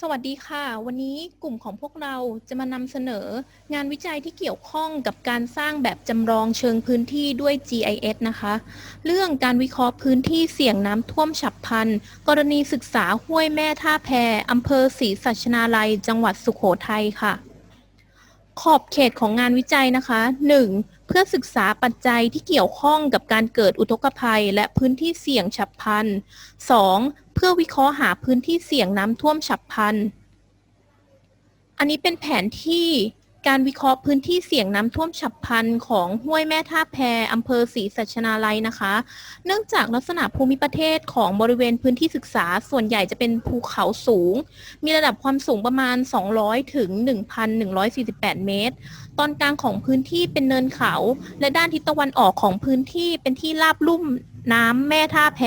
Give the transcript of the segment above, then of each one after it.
สวัสดีค่ะ วันนี้กลุ่มของพวกเราจะมานำเสนองานวิจัยที่เกี่ยวข้องกับการสร้างแบบจำลองเชิงพื้นที่ด้วย GIS นะคะ เรื่องการวิเคราะห์พื้นที่เสี่ยงน้ำท่วมฉับพลัน กรณีศึกษาห้วยแม่ท่าแพอำเภอศรีสัชนาลัย จังหวัดสุขโขทัยค่ะ ขอบเขตของงานวิจัยนะคะ 1. เพื่อศึกษาปัจจัยที่เกี่ยวข้องกับการเกิดอุทกภัยและพื้นที่เสี่ยงฉับพลัน 2. เพื่อวิเคราะห์หาพื้นที่เสี่ยงน้ำท่วมฉับพลัน อันนี้เป็นแผนที่ การวิเคราะห์พื้นที่เสี่ยงน้ำท่วมฉับพลันของห้วยแม่ท่าแพอำเภอศรีสัชนาลัยนะคะ เนื่องจากลักษณะภูมิประเทศของบริเวณพื้นที่ศึกษา ส่วนใหญ่จะเป็นภูเขาสูง มีระดับความสูงประมาณ 200 ถึง 1,148 เมตร ตอนกลางของพื้นที่เป็นเนินเขา และด้านทิศตะวันออกของพื้นที่เป็นที่ราบลุ่มน้ำแม่ท่าแพ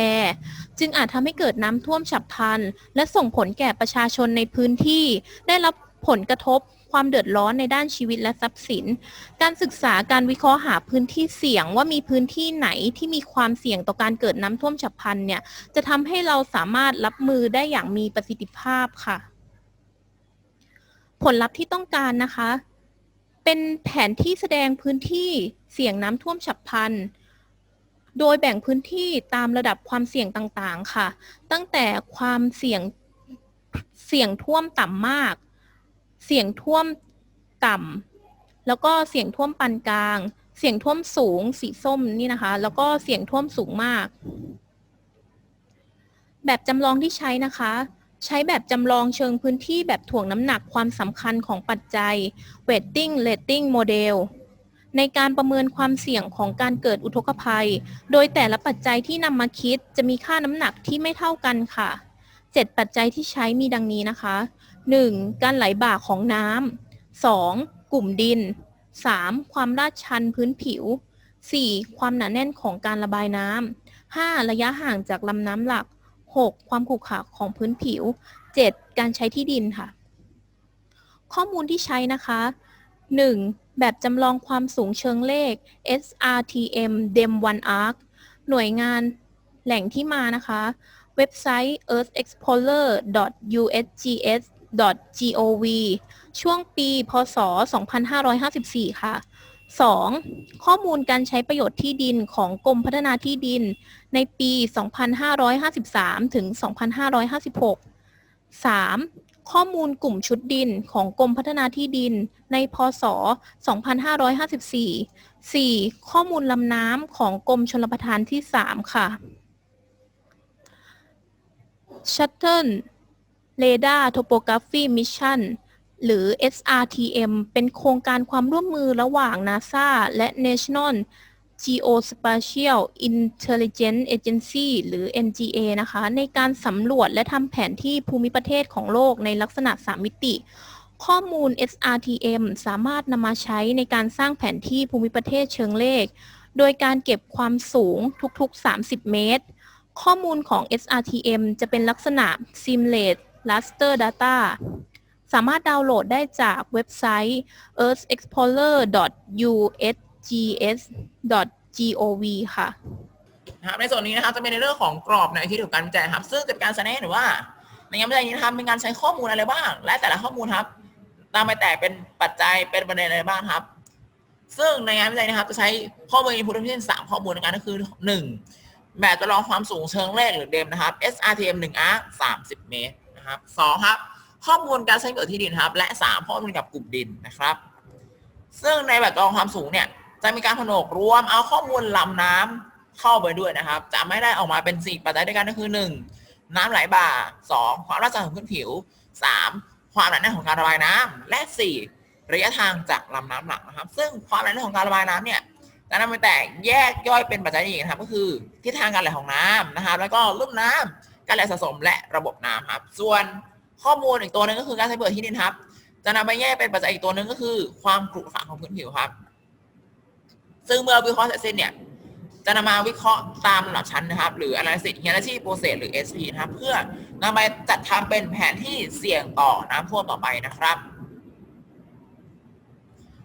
จึงอาจทำให้เกิดน้ำท่วมฉับพลัน และส่งผลแก่ประชาชนในพื้นที่ ได้รับ ผลกระทบความเดือดร้อนในด้านชีวิตและทรัพย์สิน การศึกษาการวิเคราะห์หาพื้นที่เสี่ยงว่ามีพื้นที่ไหนที่มีความเสี่ยงต่อการเกิดน้ำท่วมฉับพลันเนี่ย จะทำให้เราสามารถรับมือได้อย่างมีประสิทธิภาพค่ะ ผลลัพธ์ที่ต้องการนะคะ เป็นแผนที่แสดงพื้นที่เสี่ยงน้ำท่วมฉับพลันโดยแบ่งพื้นที่ตามระดับความเสี่ยงต่างๆ ค่ะ ตั้งแต่ความเสี่ยงเสี่ยงท่วมต่ำมาก เสี่ยงท่วมต่ำแล้วก็เสี่ยงท่วมปานกลาง เสี่ยงท่วมสูงสีส้มนี่นะคะ แล้วก็เสี่ยงท่วมสูงมาก แบบจำลองที่ใช้นะคะ ใช้แบบจำลองเชิงพื้นที่แบบถ่วงน้ำหนักความสำคัญของปัจจัย weighting rating model ในการประเมินความเสี่ยงของการเกิดอุทกภัย โดยแต่ละปัจจัยที่นำมาคิดจะมีค่าน้ำหนักที่ไม่เท่ากันค่ะ 7 ปัจจัยที่ใช้มีดังนี้นะคะ 1. การไหลบ่าของน้ำ 2. กลุ่มดิน 3. ความลาดชันพื้นผิว 4. ความหนาแน่นของการระบายน้ำ 5. ระยะห่างจากลำน้ำหลัก 6. ความขรุขระของพื้นผิว 7. การใช้ที่ดินค่ะ ข้อมูลที่ใช้นะคะ 1. แบบจำลองความสูงเชิงเลข SRTM DEM 1 ARC หน่วยงานแหล่งที่มานะคะ เว็บไซต์ earthexplorer.usgs.gov ช่วงปี พศ 2554 ค่ะ 2. ข้อมูลการใช้ประโยชน์ที่ดินของกรมพัฒนาที่ดิน ในปี 2553 ถึง 2556 3. ข้อมูลกลุ่มชุดดินของกรมพัฒนาที่ดิน ใน พศ 2554 4. ข้อมูลลำน้ำของกรมชลประทานที่ 3 ค่ะ Shuttle Radar Topography Mission หรือ SRTM เป็นโครงการความร่วมมือระหว่าง NASA และ National Geospatial Intelligence Agency หรือ NGA นะคะ ในการสำรวจและทำแผนที่ภูมิประเทศของโลกในลักษณะ 3 มิติ ข้อมูล SRTM สามารถนำมาใช้ในการสร้างแผนที่ภูมิประเทศเชิงเลข โดยการเก็บความสูงทุกๆ 30 เมตร ข้อมูลของ SRTM จะเป็นลักษณะ Simulate Raster Data สามารถดาวน์โหลดได้จากเว็บไซต์ earthexplorer.usgs.gov ค่ะนะครับในส่วนนี้นะครับจะเป็นในเรื่องของกรอบในที่ถูกการวิจัยครับ ซึ่งจะเป็นการแสดงห้เห็นว่า ในงานวิจัยนี้นะครับเป็นการใช้ข้อมูลอะไรบ้าง และแต่ละข้อมูลครับ ตามไปแตกเป็นปัจจัยเป็นประเด็นอะไรบ้างครับ ซึ่งในงานวิจัยนะครับจะใช้ข้อมูล input ทั้งสิ้นสามข้อมูลในการก็คือหนึ่ง แบบจำลองความสูงเชิงเลขหรือเดมนะครับ SRTM 1 arc 30 เมตรนะครับสองครับ ข้อมูลการใช้ประโยชน์ที่ดินครับ และสามข้อมูลกับกลุ่มดินนะครับ ซึ่งในแบบจำลองความสูงเนี่ยจะมีการผนวกรวมเอาข้อมูลลำน้ำเข้าไปด้วยนะครับ จะไม่ได้ออกมาเป็นสี่ปัจจัยด้วยกันก็คือหนึ่งน้ำไหลบ่าสองความลาดชันของพื้นผิวสามความหนาแน่นของการระบายน้ำและสี่ระยะทางจากลำน้ำหลักนะครับ ซึ่งความหนาแน่นของการระบายน้ำเนี่ย นำไปแตกแยกย่อยเป็นปัจจัยอีกนะครับก็คือทิศทางการไหลของน้ำนะครับ แล้วก็ลุ่มน้ำการไหลสะสมและระบบน้ำครับ ส่วนข้อมูลอีกตัวหนึ่งก็คือการใช้ประโยชน์ที่ดินครับ จะนำไปแยกเป็นปัจจัยอีกตัวหนึ่งก็คือ ความขรุขระของพื้นผิวครับ ซึ่งเมื่อวิเคราะห์เสร็จสิ้นเนี่ยจะนำมาวิเคราะห์ตามลำดับชั้นนะครับ หรือ analysis hierarchy process หรือ SP นะครับ เพื่อนำไปจัดทำเป็นแผนที่เสี่ยงต่อน้ำท่วมต่อไปนะครับ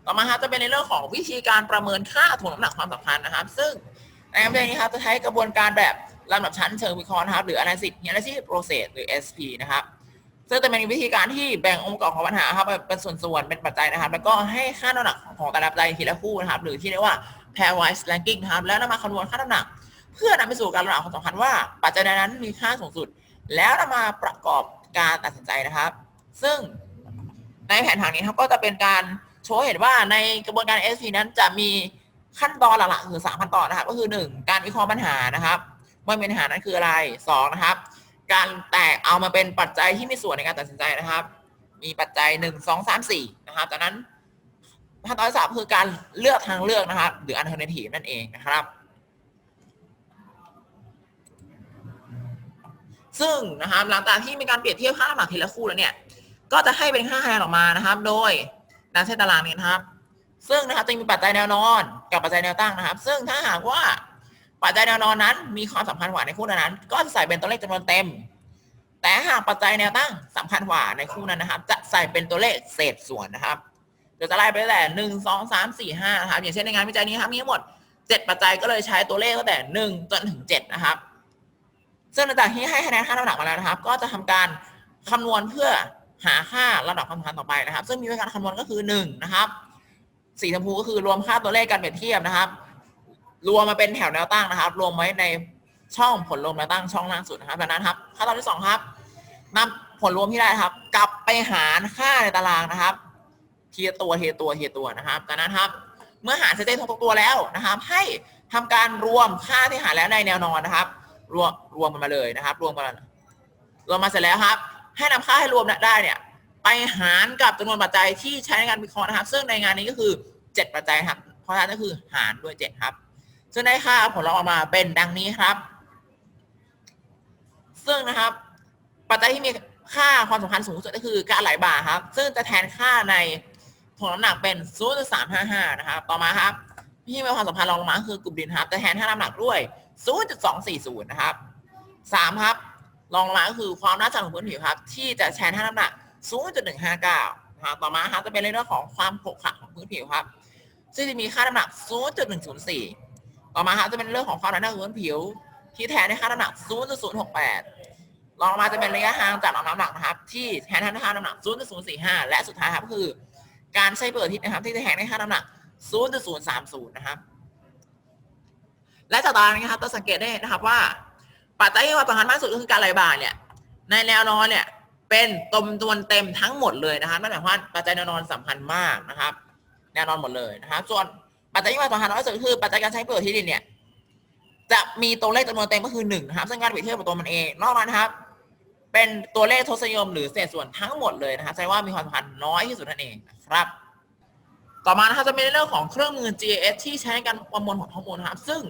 ต่อมาครับจะเป็นในเรื่องของวิธีการประเมินค่าถ่วงน้ำหนักความสัมพันธ์นะครับ ซึ่งในงานวิจัยนี้ครับจะใช้กระบวนการแบบลำดับชั้นเชิงวิเคราะห์นะครับ หรือ analysis hierarchy process หรือ SP นะครับ ซึ่งจะเป็นวิธีการที่แบ่งองค์ประกอบของปัญหาครับเป็นส่วนๆเป็นปัจจัยนะครับ แล้วก็ให้ค่าน้ำหนักของแต่ละปัจจัยทีละคู่นะครับ หรือที่เรียกว่า pairwise ranking นะครับแล้วนำมาคำนวณค่าน้ำหนัก เพื่อนำไปสู่การระดับความสำคัญว่าปัจจัยใดนั้นมีค่าสูงสุด แล้วนำมาประกอบการตัดสินใจนะครับ ซึ่งในแผนผังนี้ครับก็จะเป็นการ โชว์เห็นว่าในกระบวนการ SP นั้นจะมีขั้นตอนหลักๆคือสามขั้นตอนนะครับ ก็คือหนึ่งการวิเคราะห์ปัญหานะครับว่าปัญหานั้นคืออะไรสองนะครับ การแตกเอามาเป็นปัจจัยที่มีส่วนในการตัดสินใจนะครับ มีปัจจัยหนึ่งสองสามสี่นะครับจากนั้นขั้นตอนที่สามคือการเลือกทางเลือกนะครับ หรือ alternative นั่นเองนะครับ ซึ่งนะครับหลังจากที่มีการเปรียบเทียบค่าหนักทีละคู่แล้วเนี่ย ก็จะให้เป็นค่าคะแนนออกมานะครับ โดย ดังเส้นตารางนี้นะครับ ซึ่งนะครับจะมีปัจจัยแนวนอน กับปัจจัยแนวตั้งนะครับ ซึ่งถ้าหากว่าปัจจัยแนวนอนนั้น มีความสำคัญกว่าในคู่นั้น ก็จะใส่เป็นตัวเลขจำนวนเต็ม แต่หากปัจจัยแนวตั้งสำคัญกว่าในคู่นั้นนะครับ จะใส่เป็นตัวเลขเศษส่วนนะครับเดี๋ยวจะไล่ไปแต่หนึ่งสองสามสี่ห้านะครับ อย่างเช่นในงานวิจัยนี้ครับมีทั้งหมดเจ็ดปัจจัยก็เลยใช้ตัวเลขตั้งแต่หนึ่งจนถึงเจ็ดนะครับซึ่งหลังจากที่ให้คะแนนค่าน้ำหนักมาแล้วนะครับ ก็จะทำการคำนวณเพื่อ หาค่าระดับความสำคัญต่อไปนะครับ ซึ่งมีวิธีการคำนวณก็คือหนึ่งนะครับสีชมพูก็คือรวมค่าตัวเลขการเปรียบเทียบนะครับ รวมมาเป็นแถวแนวตั้งนะครับ รวมไว้ในช่องผลรวมแนวตั้งช่องล่างสุดนะครับดังนั้นครับขั้นตอนที่สองครับนำผลรวมที่ได้ครับ กลับไปหารค่าในตารางนะครับเทีละตัวเทีละตัวเทีละตัวนะครับจากนั้นครับ เมื่อหารเซตเต้ทุกตัวแล้วนะครับ ให้ทำการรวมค่าที่หารแล้วในแนวนอนนะครับ รวมรวมมันมาเลยนะครับ รวมกันรวมมาเสร็จแล้วครับ ให้นำค่าให้รวมได้เนี่ยไปหารกับจำนวนปัจจัยที่ใช้ในการวิเคราะห์นะครับ ซึ่งในงานนี้ก็คือ 7 ปัจจัยครับ เพราะฉะนั้นก็คือหารด้วย 7 ครับ ซึ่งได้ค่าผลลัพธ์ออกมาเป็นดังนี้ครับ ซึ่งนะครับ ปัจจัยที่มีค่าความสำคัญสูงสุดก็คือการไหลบ่าครับ ซึ่งจะแทนค่าในถ่วงน้ำหนักเป็น0.355นะครับ ต่อมาครับที่มีความสัมพันธ์รองลงมาคือกลุ่มดินครับ จะแทนค่าน้ำหนักด้วย 0.240 นะครับ 3 ครับ รองลงมาก็คือความน่าจัดของพื้นผิวครับ ที่จะแทนค่าน้ำหนัก 0.159นะครับต่อมาครับจะเป็นเรื่องของความขรุขระของพื้นผิวครับ ซึ่งจะมีค่าน้ำหนัก 0.104 ต่อมาครับจะเป็นเรื่องของความหนาแน่นของพื้นผิว ที่แทนด้วยค่าน้ำหนัก 0.068 รองลงมาจะเป็นระยะห่างจากน้ำหนักนะครับ ที่แทนด้วยค่าน้ำหนัก 0.045 และสุดท้ายครับก็คือ การใช้เปิดทิศนะครับ ที่จะแทนด้วยค่าน้ำหนัก 0.030 นะครับ และจากตารางนี้ครับจะสังเกตได้นะครับว่า ปัจจัยที่มีความสำคัญมากสุดก็คือการไหลบ่าเนี่ยในแนวนอนเนี่ยเป็นตมจำนวนเต็มทั้งหมดเลยนะครับนั่นหมายความว่าปัจจัยแนวนอนสำคัญมากนะครับ แนวนอนหมดเลยนะครับส่วนปัจจัยที่มีความสำคัญน้อยสุดก็คือปัจจัยการใช้ประโยชน์ที่ดินเนี่ยจะมีตัวเลขจำนวนเต็มก็คือหนึ่งนะครับ ซึ่งการเปรียบเทียบกับตัวมันเองนอกนั้นครับ เป็นตัวเลขทศนิยมหรือเศษส่วนทั้งหมดเลยนะครับแสดงว่ามีความสำคัญน้อยที่สุดนั่นเองนะครับ ต่อมานะครับจะเป็นเรื่องของเครื่องมือ GIS ที่ใช้ในการประมวลผลข้อมูลนะครับ ซึ่ง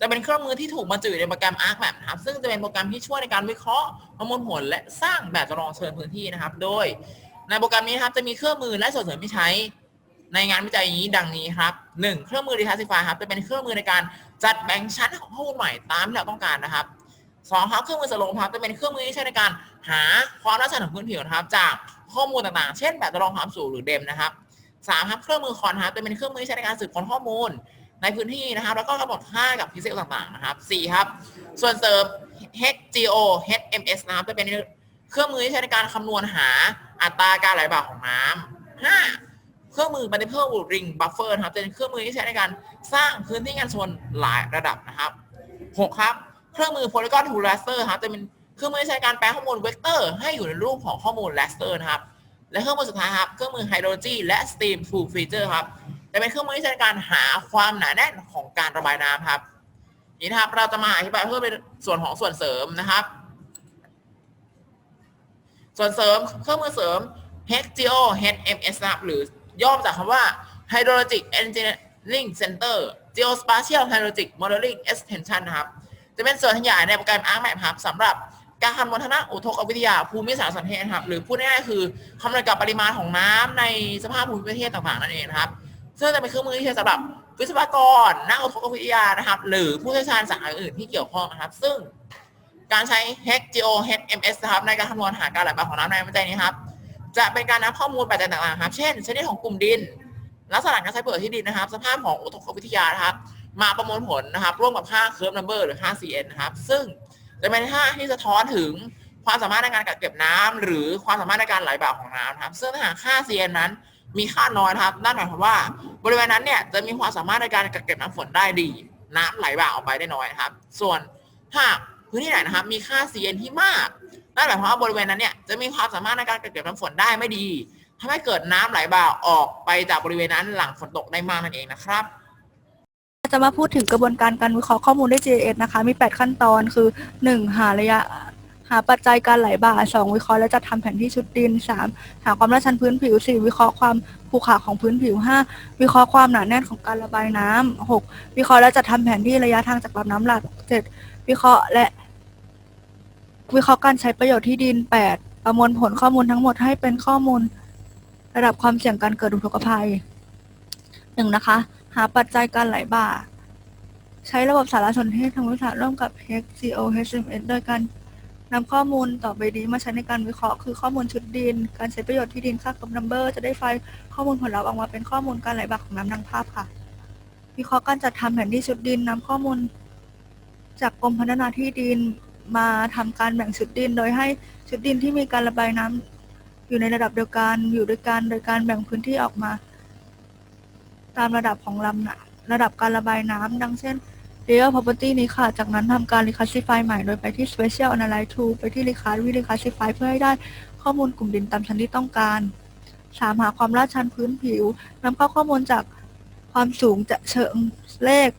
จะเป็นเครื่องมือที่ถูกบรรจุอยู่ในโปรแกรม ArcMap นะครับซึ่งจะเป็นโปรแกรมที่ช่วยในการวิเคราะห์ประมวลผลและสร้างแบบจำลองเชิงพื้นที่นะครับ โดยในโปรแกรมนี้ครับจะมีเครื่องมือและส่วนเสริมที่ใช้ในงานวิจัยนี้ดังนี้ครับหนึ่งเครื่องมือ Declassify ครับจะเป็นเครื่องมือในการจัดแบ่งชั้นของข้อมูลใหม่ตามที่เราต้องการนะครับสองครับเครื่องมือสโลปครับจะเป็นเครื่องมือที่ใช้ในการหาความลักษณะของพื้นผิวนะครับ จากข้อมูลต่างๆ เช่นแบบจำลองความสูงหรือเดมนะครับสามครับเครื่องมือคอนครับจะเป็นเครื่องมือที่ใช้ในการสืบค้นข้อมูล ในพื้นที่นะครับ แล้วก็กำหนดค่ากับพิเศษต่างๆนะครับสี่ครับ ส่วนเสริม HGO HMS นะครับจะเป็นเครื่องมือที่ใช้ในการคำนวณหาอัตราการไหลบ่าของน้ำห้าเครื่องมือ multiple ring buffer นะครับจะเป็นเครื่องมือที่ใช้ในการสร้างพื้นที่การชนหลายระดับนะครับหกครับ เครื่องมือ polygon to raster ครับจะเป็นเครื่องมือที่ใช้ในการแปลข้อมูลเวกเตอร์ให้อยู่ในรูปของข้อมูล raster นะครับ และเครื่องมือสุดท้ายครับ เครื่องมือ hydrology และ steam to feature ครับ จะเป็นเครื่องมือที่ใช้ในการหาความหนาแน่นของการระบายน้ำครับนี้นะครับเราจะมาอธิบายเพิ่มเป็นส่วนของส่วนเสริมนะครับ ส่วนเสริมเครื่องมือเสริม HGO HMS นะครับหรือย่อมาจากคำว่า Hydrologic Engineering Center Geospatial Hydrologic Modeling Extension นะครับ จะเป็นส่วนขยายในโปรแกรม ArcMap ครับสำหรับการคำนวณทางด้านอุทกวิทยาภูมิสารสนเทศครับ หรือพูดง่ายๆคือคำนวณกับปริมาณของน้ำในสภาพภูมิประเทศต่างๆนั่นเองครับ ซึ่งจะเป็นเครื่องมือที่ใช้สำหรับวิศวกรนักอุทกวิทยานะครับ หรือผู้เชี่ยวชาญสาขาอื่นที่เกี่ยวข้องนะครับ ซึ่งการใช้ HGO HMS นะครับในการคำนวณหาการไหลบ่าของน้ำในวิจัยนี้ครับ จะเป็นการนำข้อมูลปัจจัยต่างๆครับ เช่นชนิดของกลุ่มดิน ลักษณะการใช้ประโยชน์ที่ดินนะครับ สภาพของอุทกวิทยานะครับ มาประมวลผลนะครับ ร่วมกับค่า curve number หรือค่า CN นะครับ ซึ่งจะเป็นค่าที่สะท้อนถึงความสามารถในการกักเก็บน้ำหรือความสามารถในการไหลบ่าของน้ำนะครับ ซึ่งถ้าหากค่า CN นั้น มีค่าน้อยนะครับนั่นหมายความว่า บริเวณนั้นเนี่ยจะมีความสามารถในการกักเก็บน้ำฝนได้ดี น้ำไหลบ่าออกไปได้น้อยนะครับ ส่วนถ้าพื้นที่ไหนนะครับ มีค่า CN ที่มากนั่นหมายความว่าบริเวณนั้นเนี่ยจะมีความสามารถในการกักเก็บน้ำฝนได้ไม่ดีทำให้เกิดน้ำไหลบ่าออกไปจากบริเวณนั้นหลังฝนตกได้มากนั่นเองนะครับจะมาพูดถึงกระบวนการการวิเคราะห์ข้อมูลด้วย GIS นะคะ มี 8 ขั้นตอนคือ 1. หาระยะ หาปัจจัยการไหลบ่า 2. วิเคราะห์และจัดทำแผนที่ชุดดิน 3. หาความลาชันพื้นผิว 4. วิเคราะห์ความขรุขระของพื้นผิว 5. วิเคราะห์ความหนาแน่นของการระบายน้ำ 6. วิเคราะห์และจัดทำแผนที่ระยะทางจากลำน้ำหลัก 7. วิเคราะห์และ วิเคราะห์การใช้ประโยชน์ที่ดิน 8. ประมวลผลข้อมูลทั้งหมดให้เป็นข้อมูล ระดับความเสี่ยงการเกิดอุทกภัย 1. นะคะ หาปัจจัยการไหลบ่า ใช้ระบบสารสนเทศทางวิทยาศาสตร์ร่วมกับ HGO HMS โดยการ นำข้อมูลต่อไปนี้มาใช้ในการวิเคราะห์ คือข้อมูลชุดดิน การใช้ประโยชน์ที่ดินค่ากับนัมเบอร์จะได้ไฟล์ข้อมูลผลลัพธ์ออกมาเป็นข้อมูลการไหลบ่าของน้ำดังภาพค่ะ วิเคราะห์การจัดทำแผนที่ชุดดินนำข้อมูล จากกรมพัฒนาที่ดินมาทำการแบ่งชุดดิน โดยให้ชุดดินที่มีการระบายน้ำอยู่ในระดับเดียวกันอยู่ด้วยกันโดยการแบ่งพื้นที่ออกมา ตามระดับของลำนะระดับการระบายน้ำดังเช่น Real Property นี้ค่ะ จากนั้นทำการ Reclassify ใหม่ โดยไปที่ Special Analyze Tool ไปที่ Reclass Reclassify เพื่อให้ได้ข้อมูลกลุ่มดินตามชั้นที่ต้องการ 3. หาความลาดชันพื้นผิวนำเข้าข้อมูลจากความสูงจะเชิงเลข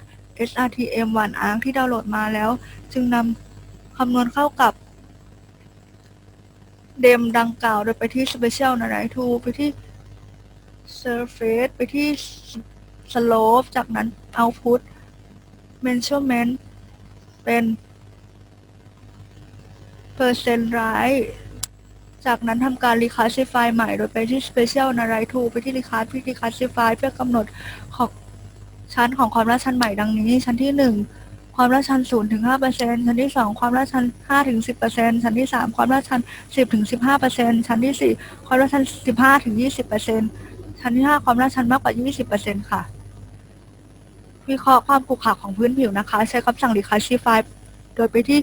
SRTM หวานอ้างที่ดาวน์โหลดมาแล้ว จึงนำคำนวณเข้ากับเดมดังกล่าว โดยไปที่ Special Analyze Tool ไปที่ Surface ไปที่ Slope จากนั้น Output measurement เป็น percent right จากนั้นทำการ reclassify ใหม่ โดยไปที่ special analyze tool ไปที่ reclass ที่ reclassify เพื่อกำหนดของชั้นของความลาดชันใหม่ดังนี้ ชั้นที่ 1 ความลาดชัน0ถึง5%ชั้นที่ 2 ความลาดชัน5ถึง10%ชั้นที่ 3 ความลาดชัน10ถึง15%ชั้นที่ 4 ความลาดชัน15ถึง20%ชั้นที่ 5 ความลาดชันมากกว่า 20%ค่ะ วิเคราะห์ความขรุขระของพื้นผิวนะคะ ใช้คำสั่ง reclassify โดยไปที่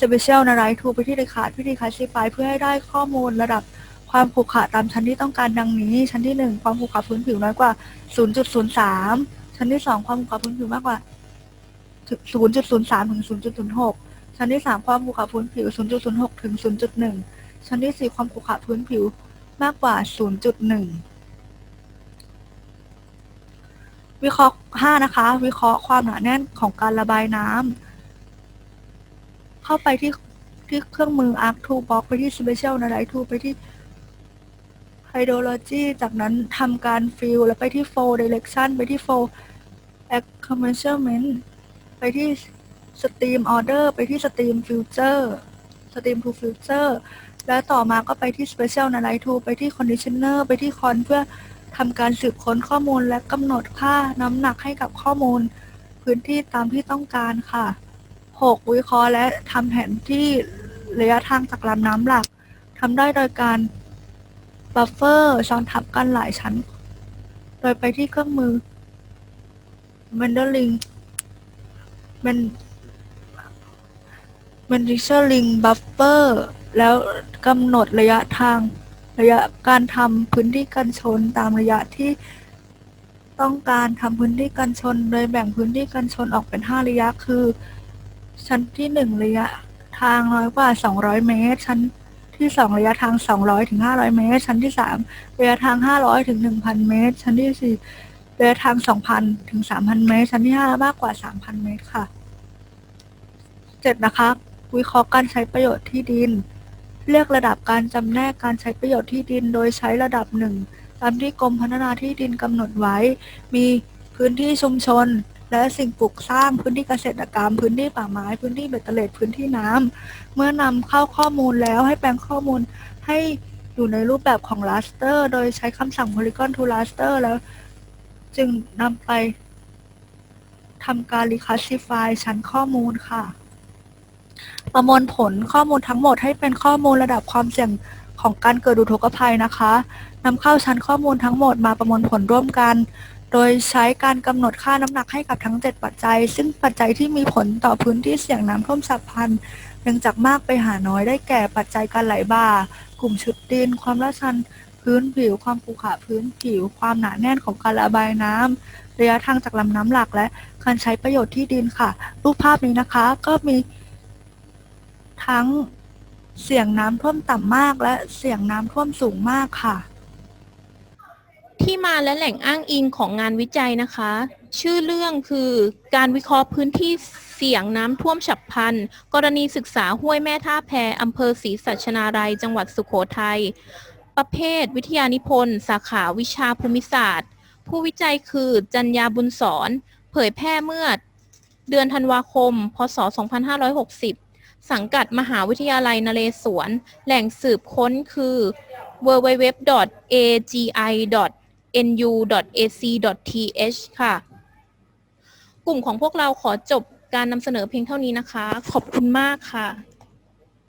special analyze tool ไปที่ reclass ที่ reclassify เพื่อให้ได้ข้อมูลระดับความขรุขระตามชั้นที่ต้องการดังนี้ ชั้นที่ 1 ความขรุขระพื้นผิวน้อยกว่า 0.03 ชั้นที่ 2 ความขรุขระพื้นผิวมากกว่า 0.03 ถึง 0.06 ชั้นที่ 3 ความขรุขระพื้นผิว 0.06 ถึง 0.1 ชั้นที่ 4 ความขรุขระพื้นผิวมากกว่า 0.1 วิเคราะห์5นะคะ วิเคราะห์ความหนาแน่นของการระบายน้ำเข้าไปที่ที่เครื่องมือ Arc Tool Box ไปที่ Special Analyze Tool ไปที่ Hydrology จากนั้นทำการ Fill แล้วไปที่ Flow Direction ไปที่ Flow Accommeasurement ไปที่ Stream Order ไปที่ Stream Future Stream to Future แล้วต่อมาก็ไปที่ Special Analyze Tool ไปที่ Conditioner ไปที่ Con เพื่อ ทำการสืบค้นข้อมูลและกำหนดค่าน้ำหนักให้กับข้อมูล พื้นที่ตามที่ต้องการค่ะ 6. วิเคราะห์และทำแผนที่ระยะทางจากลำน้ำหลักทำได้โดยการบัฟเฟอร์ซ้อนทับกันหลายชั้น โดยไปที่เครื่องมือ m a n d e r i n g มัน m a n d e r i n g Buffer แล้วกำหนดระยะทาง ระยะการทำพื้นที่กันชนตามระยะที่ต้องการทำพื้นที่กันชนโดยแบ่งพื้นที่กันชนออกเป็น 5 ระยะ คือ ชั้นที่ 1 ระยะทางน้อยกว่า 200 เมตร ชั้นที่ 2 ระยะทาง 200ถึง500 เมตร ชั้นที่ 3 ระยะทาง 500ถึง1,000 เมตร ชั้นที่ 4 ระยะทาง 2,000ถึง3,000 เมตร ชั้นที่ 5 มากกว่า 3,000 เมตรค่ะ 7 นะคะ วิเคราะห์การใช้ประโยชน์ที่ดิน เลือกระดับการจำแนกการใช้ประโยชน์ที่ดินโดยใช้ระดับหนึ่งตามที่กรมพัฒนาที่ดินกำหนดไว้ มีพื้นที่ชุมชน และสิ่งปลูกสร้างพื้นที่เกษตรกรรม พื้นที่ป่าไม้ พื้นที่เบตเตอร์เลดพื้นที่น้ำเมื่อนำเข้าข้อมูลแล้วให้แปลงข้อมูลให้อยู่ในรูปแบบของ raster โดยใช้คำสั่ง polygon to raster แล้ว จึงนำไปทำการ reclassify ชั้นข้อมูลค่ะ ประมวลผลข้อมูลทั้งหมดให้เป็นข้อมูลระดับความเสี่ยงของการเกิดอุทกภัยนะคะนำเข้าชั้นข้อมูลทั้งหมดมาประมวลผลร่วมกัน โดยใช้การกำหนดค่าน้ำหนักให้กับทั้ง 7 ปัจจัย ซึ่งปัจจัยที่มีผลต่อพื้นที่เสี่ยงน้ำท่วมฉับพลันเนื่องจากมากไปหาน้อยได้แก่ปัจจัยการไหลบ่า กลุ่มชุดดิน ความลาดชันพื้นผิว ความขรุขระพื้นผิว ความหนาแน่นของการระบายน้ำระยะทางจากลำน้ำหลักและการใช้ประโยชน์ที่ดินค่ะ รูปภาพนี้นะคะก็มี ทั้งเสี่ยงน้ำท่วมต่ำมากและเสี่ยงน้ำท่วมสูงมากค่ะ ที่มาและแหล่งอ้างอิงของงานวิจัยนะคะ ชื่อเรื่องคือการวิเคราะห์พื้นที่เสี่ยงน้ำท่วมฉับพลัน กรณีศึกษาห้วยแม่ท่าแพอำเภอศรีสัชนาลัยจังหวัดสุโขทัยประเภท วิทยานิพนธ์ สาขาวิชาภูมิศาสตร์ ผู้วิจัยคือจัญญาบุญสอน เผยแพร่เมื่อเดือนธันวาคม พศ 2560 สังกัดมหาวิทยาลัยนเรศวร แหล่งสืบค้นคือ www.agi.nu.ac.th ค่ะ กลุ่มของพวกเราขอจบการนำเสนอเพียงเท่านี้นะคะ ขอบคุณมากค่ะ